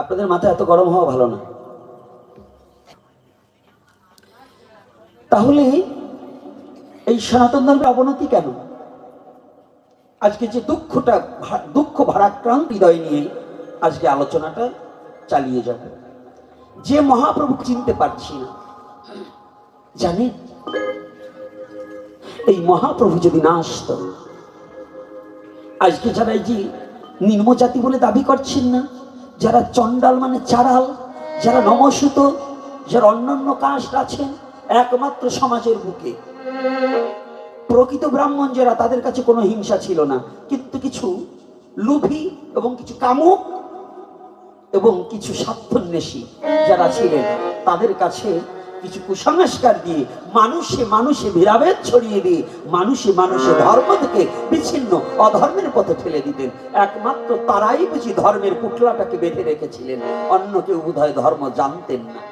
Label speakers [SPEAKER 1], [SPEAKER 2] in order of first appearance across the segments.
[SPEAKER 1] আপনাদের মাথা এত গরম হওয়া ভালো না। তাহলে এই সনাতন ধর্মের অবনতি কেন? আজকে যে দুঃখটা, দুঃখ ভারাক্রান্ত হৃদয় নিয়ে আজকে আলোচনাটা চালিয়ে যাব। যে মহাপ্রভু চিনতে পারছি না। জানেন, এই মহাপ্রভু যদি না আসতো, আজকে যারা এই যে নিম্ন জাতি বলে দাবি করছেন না যারা চণ্ডাল মানে চারাল যারা নমসূত যারা অন্যান্য কাস্ট আছেন, একমাত্র সমাজের বুকে। প্রকৃত ব্রাহ্মণ যারা, তাদের কাছে কোনো হিংসা ছিল না। কিন্তু কিছু লুভি এবং কিছু কামুক এবং কিছু স্বার্থন্বেষী যারা ছিলেন, তাদের কাছে কিছু কুসংস্কার দিয়ে মানুষে মানুষে ভেদাভেদ ছড়িয়ে দিয়ে মানুষে মানুষে ধর্ম থেকে বিচ্ছিন্ন অধর্মের পথে ঠেলে দিতেন। একমাত্র তারাই বুঝি ধর্মের পুটলাটাকে বেঁধে রেখেছিলেন। অন্য কেউ বোধহয় ধর্ম জানতেন না।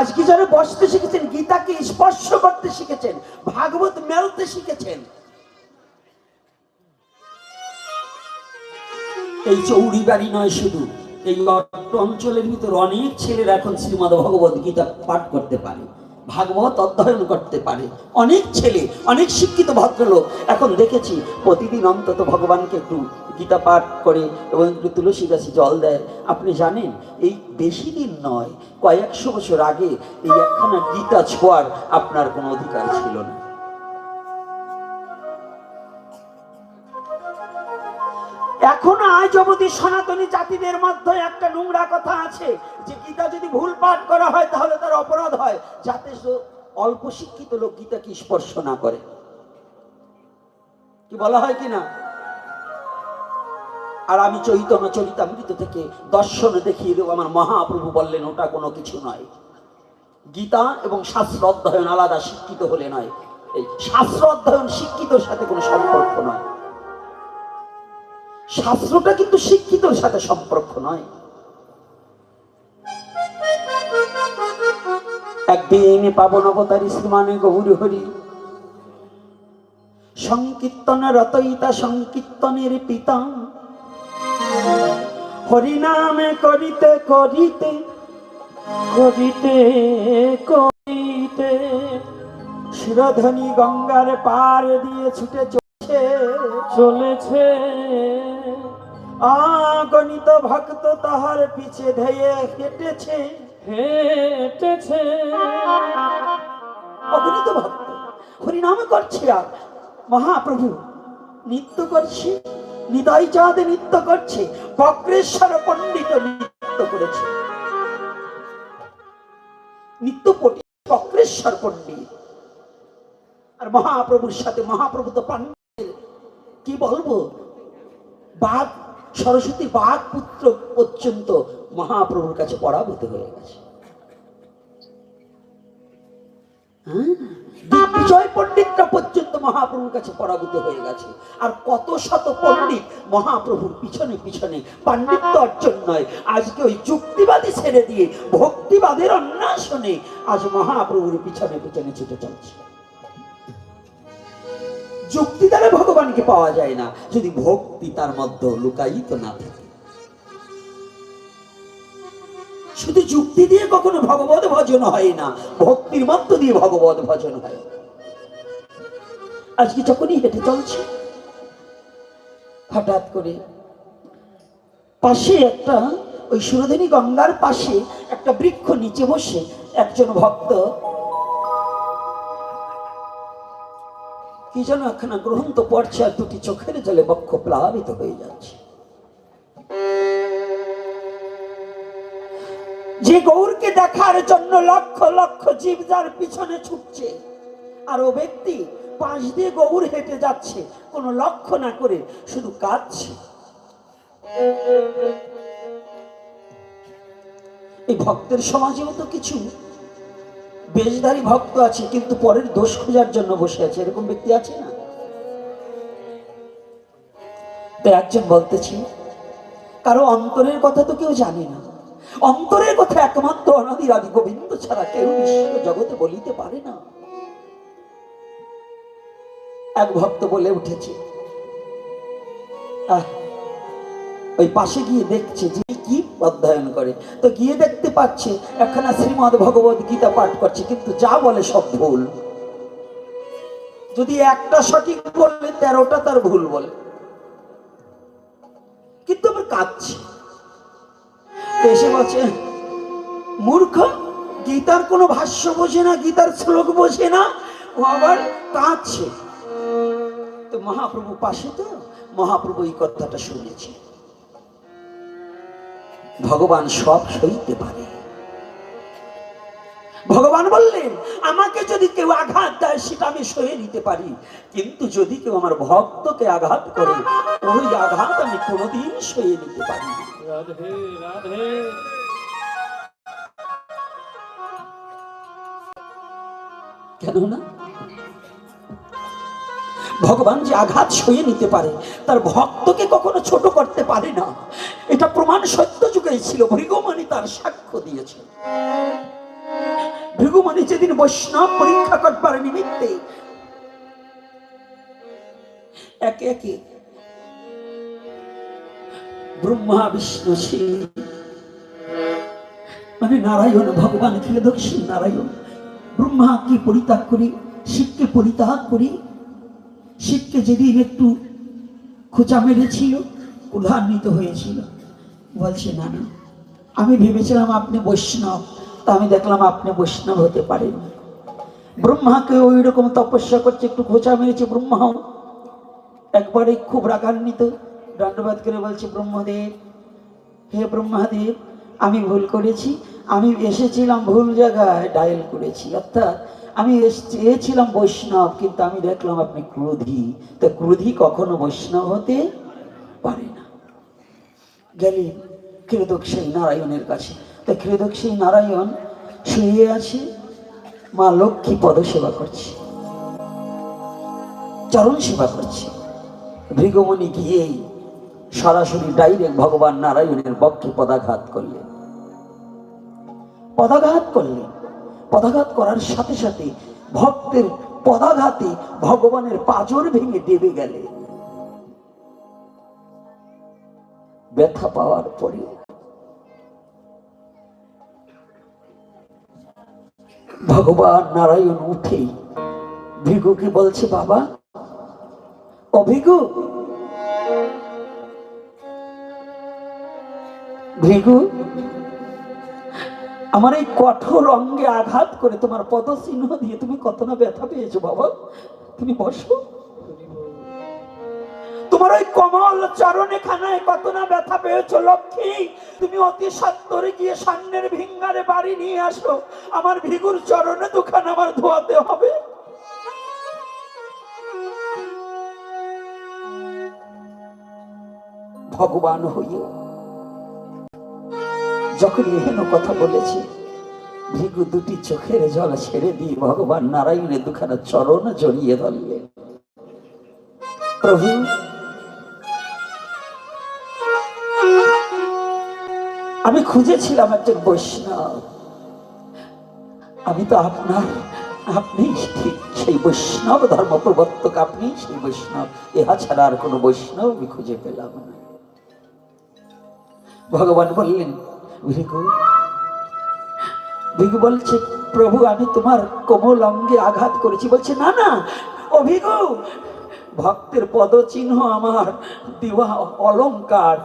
[SPEAKER 1] আজকে যারা বসতে শিখেছেন, গীতাকে স্পর্শ করতে শিখেছেন, ভাগবত মেলতে শিখেছেন, এই চৌড়ি বাড়ি নয় শুধু এই অঞ্চলের ভিতর অনেক ছেলেরা এখন শ্রীমদ ভগবত গীতা পাঠ করতে পারে, ভাগবত অধ্যয়ন করতে পারে। অনেক ছেলে, অনেক শিক্ষিত ভদ্রলোক এখন দেখেছি, প্রতিদিন অন্তত ভগবানকে একটু গীতা পাঠ করে এবং একটু তুলসী গাছে জল দেয়। আপনি জানেন, এই বেশি দিন নয়, কয়েকশো বছর আগে এই একখানা গীতা ছোঁয়ার আপনার কোনো অধিকার ছিল না। এখনও আজ অবধি সনাতনী জাতিদের মধ্যে একটা নোংরা কথা আছে যে গীতা যদি ভুল পাঠ করা হয় তাহলে তার অপরাধ হয়। যাতে অল্প শিক্ষিত লোক গীতাকে স্পর্শ না করে। কি বলা হয় কি না? আর আমি চৈতন্য চরিতামৃত থেকে দর্শন দেখিয়ে দেবো। আমার মহাপ্রভু বললেন, ওটা কোনো কিছু নয়। গীতা এবং শাস্ত্র অধ্যয়ন আলাদা, শিক্ষিত হলে নয়। এই শাস্ত্র অধ্যয়ন শিক্ষিতর সাথে কোনো সম্পর্ক নয়। শাস্ত্রটা কিন্তু শিক্ষিতর সাথে সম্পর্ক নয়। একদিন পাবন অবতারী শ্রীমানে গৌরী হরি, সংকীর্তন রতইতা সংকীর্তনের পিতা, হরিনামে করিতে করিতে করিতে করিতে শিরোধনী গঙ্গার পার দিয়ে ছুটে চলছে, চলেছে। আগণিত ভক্ত তাহার পিছে ধেয়ে হেঁটেছে। হেঁটেছে। অগণিত ভক্ত হরিনাম করছে আর। মহাপ্রভু নৃত্য করছে নিতাই চাঁদ নৃত্য করছে বক্রেশ্বর পণ্ডিত নৃত্য করেছে। নিত্য বক্রেশ্বর পণ্ডিত। আর মহাপ্রভুর সাথে মহাপ্রভু তো পাণ্ডিত কি বলব? বাঘ সরস্বতী বাঘ পুত্র পর্যন্ত মহাপ্রভুর কাছে পরাভূত হয়ে গেছে। হ্যাঁ? দিগ্বিজয় পণ্ডিতরা পর্যন্ত মহাপ্রভুর কাছে পরাভূত হয়ে গেছে। আর কত শত পণ্ডিত মহাপ্রভুর পিছনে পিছনে পাণ্ডিত্য অর্জন নয়। আজকে ওই যুক্তিবাদী ছেড়ে দিয়ে ভক্তিবাদের অন্বেষণে আজ মহাপ্রভুর পিছনে পিছনে ছুটে চলছে। যুক্তি দ্বারা ভগবানকে পাওয়া যায় না, যদি ভক্তি তার মধ্যে লুকায়িত না থাকে। শুধু যুক্তি দিয়ে কখনো ভগবত ভজন হয় না, ভক্তির মধ্য দিয়ে ভগবত ভজন হয়। আজকে যখনই হেঁটে চলছে, হঠাৎ করে পাশে একটা, ওই সুরধনী গঙ্গার পাশে একটা বৃক্ষ নিচে বসে একজন ভক্ত কি যেন একখানা গ্রহন্ত পড়ছে আর দুটি চোখের জলে বক্ষ প্লাবিত হয়ে যাচ্ছে। যে গৌরকে দেখার জন্য লক্ষ লক্ষ জীব যার পিছনে ছুটছে, আর ও ব্যক্তি পাশ দিয়ে গৌর হেঁটে যাচ্ছে, কোনো লক্ষ্য না করে শুধু কাঁদছে। এই ভক্তের সমাজেও তো কিছু বেশধারী ভক্ত আছে, কিন্তু পরের দোষ খোঁজার জন্য বসে আছে। এরকম ব্যক্তি আছে না? একজন বলতেছি, কারও অন্তরের কথা তো কেউ জানে না। অন্তরের কথা একমাত্র অনাদির আদি গোবিন্দ ছাড়া কেউ বিশ্ব জগতে বলিতে পারে না। এক ভক্ত বলে উঠেছে ওই পাশে গিয়ে দেখছে যে অধ্যয়ন করে। তো গিয়ে দেখতে পাচ্ছে, একখানা শ্রীমদ ভগবত গীতা পাঠ করছে, কিন্তু যা বলে সব ভুল। যদি একটা সঠিক বললে তেরোটা তার ভুল বলে। কিন্তু আবার কাঁদছে। এসে বলছে, মূর্খ, গীতার কোনো ভাষ্য বোঝে না, গীতার শ্লোক বোঝে না, ও আবার কাঁদছে। তো মহাপ্রভু পাশে তো মহাপ্রভু এই কথাটা শুনেছে। ভগবান সব সইতে পারে। ভগবান বললেন আমাকে যদি কেউ আঘাত দেয় সেটা আমি সয়ে নিতে পারি। কিন্তু যদি কেউ আমার ভক্তকে আঘাত করে ওই আঘাত আমি কোনোদিন সয়ে নিতে পারি কেননা ভগবান যে আঘাত সয়ে নিতে পারে, তার ভক্তকে কখনো ছোট করতে পারে না। এটা প্রমাণ সত্য যুগে ছিল ভৃগুমানি তার সাক্ষ্য দিয়েছে। ভৃগুমানি যেদিন বৈষ্ণব পরীক্ষা করবার নিমিত্তে একে একে ব্রহ্মা, বিষ্ণু, শিব মানে নারায়ণ, ভগবান ছিল দক্ষিণ নারায়ণ ব্রহ্মাকে পরিত্যাগ করি, শিবকে পরিত্যাগ করি শিবকে যেদিন একটু খোঁচা মেরেছিল ক্রধান্বিত হয়েছিল। বলছে, না না, আমি ভেবেছিলাম আপনি বৈষ্ণব, তা আমি দেখলাম আপনি বৈষ্ণব হতে পারেন ব্রহ্মাকে ওই রকম তপস্যা করছে, একটু খোঁচা মেরেছে ব্রহ্মাও। একবারে খুব রাগান্বিত দণ্ডবাদ করে বলছে, ব্রহ্মদেব, হে ব্রহ্মাদেব, আমি ভুল করেছি আমি এসেছিলাম ভুল জায়গায় ডায়াল করেছি। অর্থাৎ আমি চেয়েছিলাম বৈষ্ণব, কিন্তু আমি দেখলাম আপনি ক্রোধী। তো ক্রোধী কখনো বৈষ্ণব হতে পারে না। গেলেন ক্ষীরদক সেই নারায়ণের কাছে। তো ক্ষীরদক সেই নারায়ণ শুয়ে আছে, মা লক্ষ্মী পদসেবা করছে। চরণ সেবা করছে। ভৃগমণি গিয়েই সরাসরি ডাইরেক্ট ভগবান নারায়ণের বক্ষে পদাঘাত করলেন। পদাঘাত করলেন পদাঘাত করার সাথে সাথে ভক্তের পদাঘাতে ভগবানের পাজর ভেঙে দেবে গেলে। ব্যথা পাওয়ার পরে ভগবান নারায়ণ উঠেই ভিগুকে বলছে, বাবা অভিগু ভৃগু আমার এই কঠোর অঙ্গে আঘাত করে তোমার পদচিহ্ন দিয়ে তুমি কত না ব্যথা পেয়েছ বাবা? তুমি বসো। তোমার ওই কমল চরণে খানায় কত না ব্যথা পেয়েছ, লক্ষ্মী? তুমি অতি সত্তরে গিয়ে সামনের ভিঙ্গারে বাড়ি নিয়ে আসো। আমার ভিগুর চরণে দুখান আমার ধোয়াতে হবে। ভগবান হইও। যখন এহেন কথা বলেছি, ভিগু দুটি চোখের জল ছেড়ে দিয়ে ভগবান নারায়ণের দুখানা চরণ জড়িয়ে ধরলেন। প্রভু, আমি খুঁজেছিলাম একজন বৈষ্ণব। আমি তো আপনার, আপনি ঠিক সেই বৈষ্ণব ধর্ম প্রবর্তক আপনি সেই বৈষ্ণব। ইহা ছাড়া আর কোনো বৈষ্ণব আমি খুঁজে পেলাম না। ভগবান বললেন ভিগু বলছে, প্রভু, আমি তোমার কোমল অঙ্গে আঘাত করেছি। বলছে, না না অভিগু ভক্তের পদচিহ্ন আমার দিওয়া অলংকার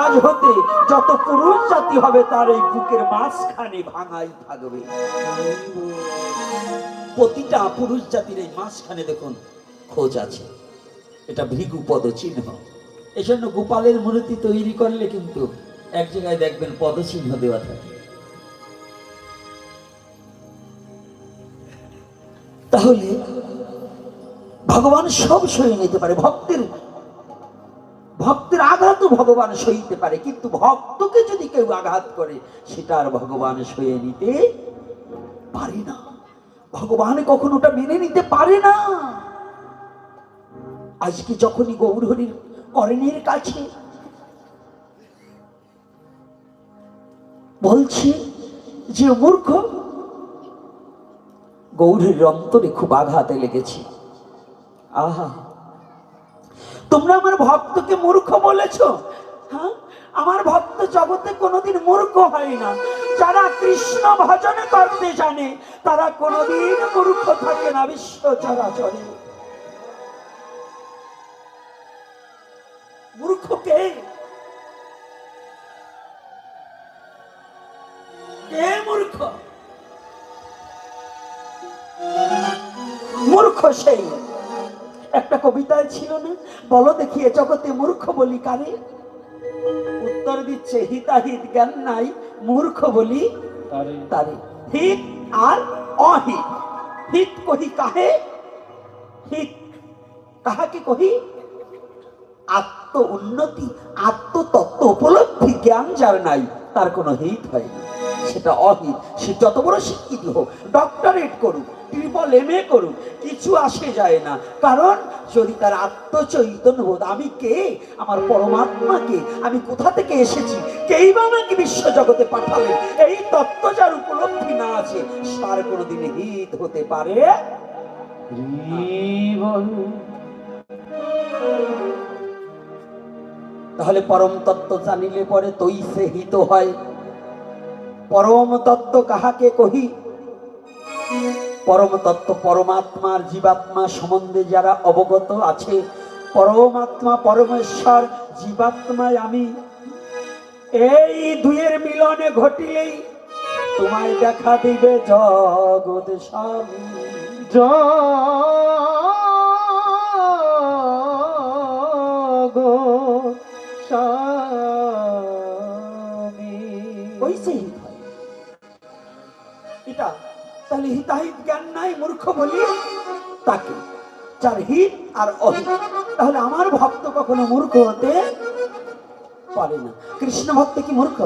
[SPEAKER 1] আজ হতে যত পুরুষ জাতি হবে, তার এই বুকের মাঝখানে ভাঙাই থাকবে। প্রতিটা পুরুষ জাতির এই মাঝখানে দেখুন, খোঁজ আছে। এটা ভৃগু পদচিহ্ন। এই জন্য গোপালের মূর্তি তৈরি করলে কিন্তু এক জায়গায় দেখবেন পদচিহ্ন দেওয়া থাকে। তাহলে ভগবান সব সয়ে নিতে পারে, ভক্তের ভক্তের আঘাতও ভগবান সইতে পারে, কিন্তু ভক্তকে যদি কেউ আঘাত করে, সেটা আর ভগবান সয়ে নিতে পারে না। ভগবান কখনো ওটা মেনে নিতে পারে না। আজকে যখনই গৌরহরির করণের কাছে বলছে যে মূর্খ, গৌরের অন্তরে খুব আঘাতে লেগেছে। আহা, তোমরা আমার ভক্তকে মূর্খ বলেছ? হ্যাঁ আমার ভক্ত জগতে কোনোদিন মূর্খ হয় না। যারা কৃষ্ণ ভজন করতে জানে, তারা কোনোদিন মূর্খ থাকে না, বিশ্ব চরাচরে। সেই একটা কবিতায় ছিল না? বলো দেখি এ জগতে মূর্খ বলি কারে? উত্তর দিচ্ছে হিতাহিত জ্ঞান নাই মূর্খ বলি
[SPEAKER 2] তারে।
[SPEAKER 1] হিত আর অহিত। হিত কহি কাহে? হিত কাহাকে কহি? আত্ম উন্নতি আত্মতত্ত্ব উপলব্ধি জ্ঞান যার নাই তার কোনো হিত হয় না। সেটা অহিত। সে যত বড় শিক্ষিত হোক ডক্টরেট করুক ট্রিপল এম এ করুক কিছু আসে যায় না। কারণ যদি তার আত্মচৈতন্য বোধ আমি কে? আমার পরমাত্মাকে। আমি কোথা থেকে এসেছি? কেই বা আমাকে বিশ্ব জগতে পাঠালেন? এই তত্ত্ব যার উপলব্ধি না আছে তার কোনোদিন হিত হতে পারে? তাহলে পরম তত্ত্ব জানিলে পরে তৈ সে হিত হয়। পরম তত্ত্ব কাহাকে কহি? পরম তত্ত্ব পরমাত্মার জীবাত্মা সম্বন্ধে যারা অবগত আছে, পরমাত্মা, পরমেশ্বর, জীবাত্মায় আমি। এই দুয়ের মিলনে ঘটিলেই তোমায় দেখা দিবে জগৎ স্বামী। তাহলে হিতাহিত জ্ঞান নাই, মূর্খ বলি। তাকে, যার হিত আর অহিত, তাহলে আমার ভক্ত কখনো মূর্খ হতে পারে না। কৃষ্ণ ভক্ত কি মূর্খ?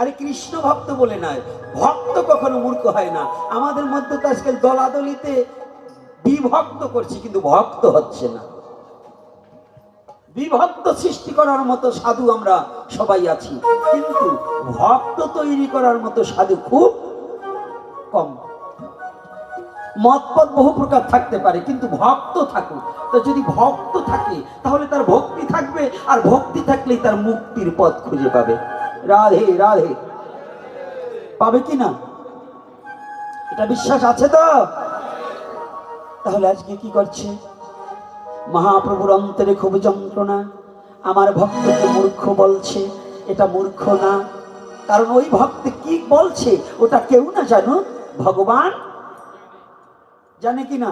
[SPEAKER 1] আরে কৃষ্ণ ভক্ত বলে নয়, ভক্ত কখনো মূর্খ হয় না। আমাদের মধ্যে তো আজকাল দলাদলিতে বিভক্ত করছে, কিন্তু ভক্ত হচ্ছে না। বিভক্ত সৃষ্টি করার মতো সাধু আমরা সবাই আছি, কিন্তু ভক্ত তৈরি করার মতো সাধু খুব কম। মতপদ বহু প্রকার থাকতে পারে, কিন্তু ভক্ত থাকুক। তো যদি ভক্ত থাকে, তাহলে তার ভক্তি থাকবে, আর ভক্তি থাকলেই তার মুক্তির পথ খুঁজে পাবে। রাধে রাধে। পাবে কি না? এটা বিশ্বাস আছে তো? তাহলে আজকে কি করছে? মহাপ্রভুর অন্তরে খুব যন্ত্রণা। আমার ভক্তকে মূর্খ বলছে, এটা মূর্খ না। কারণ ওই ভক্ত কি বলছে, ওটা কেউ না জানো ভগবান জানে কি না?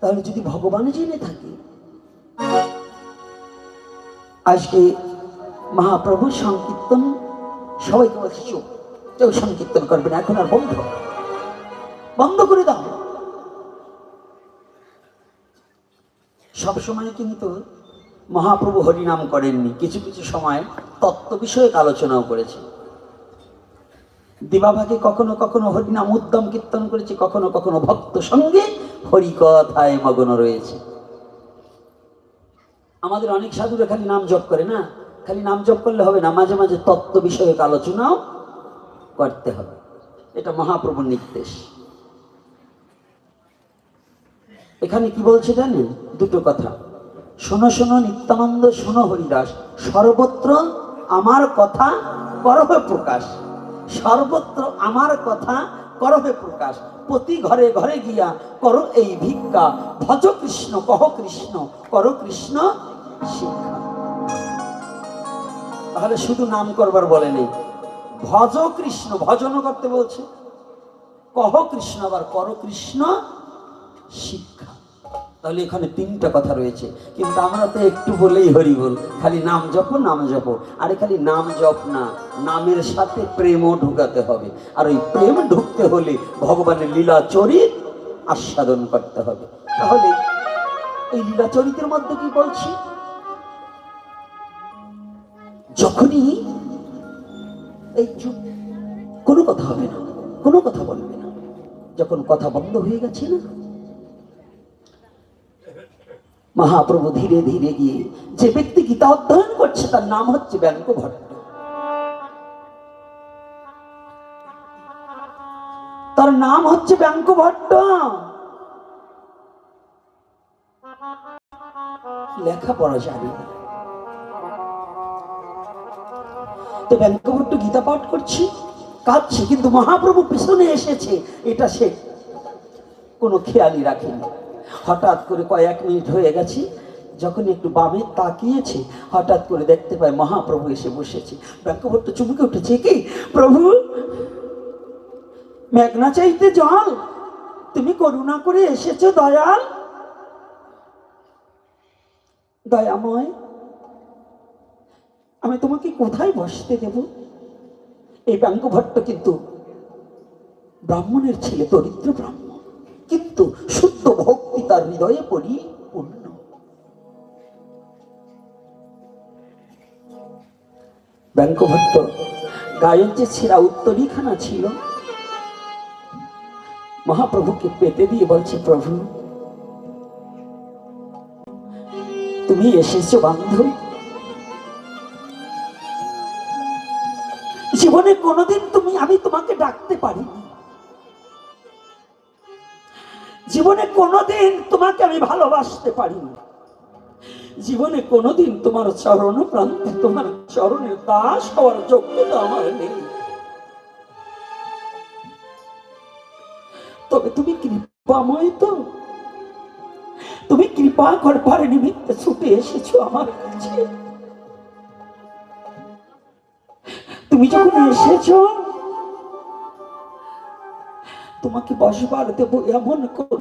[SPEAKER 1] তাহলে যদি ভগবান জেনে থাকে, আজকে মহাপ্রভু সংকীর্তন সবাইকে বলছে চুপ কেউ সংকীর্তন করবে না, এখন আর বন্ধ। বন্ধ করে দাও। সব সময় কিন্তু মহাপ্রভু হরিনাম করেননি, কিছু কিছু সময় তত্ত্ব বিষয়ক আলোচনাও করেছে দিবাভাগে কখনো কখনো হরিনাম উদ্যম কীর্তন করেছে, কখনো কখনো ভক্ত সঙ্গে হরিকথায় মগ্ন রয়েছে। আমাদের অনেক সাধুরা খালি নাম জপ করে না? খালি নাম জপ করলে হবে না, মাঝে মাঝে তত্ত্ব বিষয়ক আলোচনাও করতে হবে। এটা মহাপ্রভুর নির্দেশ। এখানে কি বলছে জানেন? দুটো কথা। শোনো শোনো নিত্যানন্দ, শোনো হরিদাস, সর্বত্র আমার কথা করহে প্রকাশ। সর্বত্র আমার কথা করহে প্রকাশ। প্রতি ঘরে ঘরে গিয়া করো এই ভিক্ষা। ভজ কৃষ্ণ, কহ কৃষ্ণ, করো কৃষ্ণ শিক্ষা। তাহলে শুধু নাম করবার বলে নেই। ভজ কৃষ্ণ ভজনও করতে বলছে। কহ কৃষ্ণ, আবার করো কৃষ্ণ শিক্ষা। তাহলে এখানে তিনটা কথা রয়েছে। কিন্তু আমরা তো একটু বলেই হরি বল খালি নাম জপ নাম জপ। আরে খালি নাম জপ না, নামের সাথে প্রেমও ঢুকাতে হবে। আর ওই প্রেম ঢুকতে হলে ভগবানের লীলা চরিত আস্বাদন করতে হবে। তাহলে এই লীলা চরিতের মধ্যে কি বলছি? যখনই এই চুপ কোনো কথা হবে না, কোনো কথা বলবে না। যখন কথা বন্ধ হয়ে গেছে না মহাপ্রভু ধীরে ধীরে গিয়ে যে ব্যক্তি গীতা অধ্যয়ন করছে, তার নাম হচ্ছে ব্যাঙ্ক ভট্ট। তার নাম হচ্ছে ব্যাঙ্ক ভট্ট। লেখাপড়া জানি তো ব্যাংকভট্ট গীতা পাঠ করছি, কাঁদছি, কিন্তু মহাপ্রভু পিছনে এসেছে, এটা সে কোনো খেয়ালই রাখেনি। হঠাৎ করে কয়েক মিনিট হয়ে গেছি যখন একটু বামে তাকিয়েছে, হঠাৎ করে দেখতে পাই মহাপ্রভু এসে বসেছে। ব্যাংকভট্ট চুমুকে উঠেছে, কি প্রভু? মেঘনা চাইতে জল? তুমি করুণা করে এসেছ, দয়াল? দয়াময়, আমি তোমাকে কোথায় বসতে দেব? এই ব্যঙ্গভট্ট কিন্তু ব্রাহ্মণের ছেলে, দরিদ্র ব্রাহ্মণ, কিন্তু শুদ্ধ হৃদয়ে পরিপূর্ণ ব্যঙ্গভট্ট গায়ের যে ছেঁড়া উত্তরীখানা ছিল মহাপ্রভুকে পেতে দিয়ে বলছে প্রভু তুমি এসেছ বান্ধব জীবনে কোনোদিন তুমি আমি তোমাকে ডাকতে পারিনি জীবনে কোনোদিন তোমাকে আমি ভালোবাসতে পারিনি। জীবনে কোনোদিন তোমার চরণ প্রান্তে তোমার চরণের দাস হওয়ার যোগ্যতা আমার নেই। তবে তুমি কৃপাময় তো। তুমি কৃপা করবার নিমিত্তে ছুটে এসেছ আমার কাছে। তুমি যখন এসেছ তোমাকে বসবার দেব এমন কোন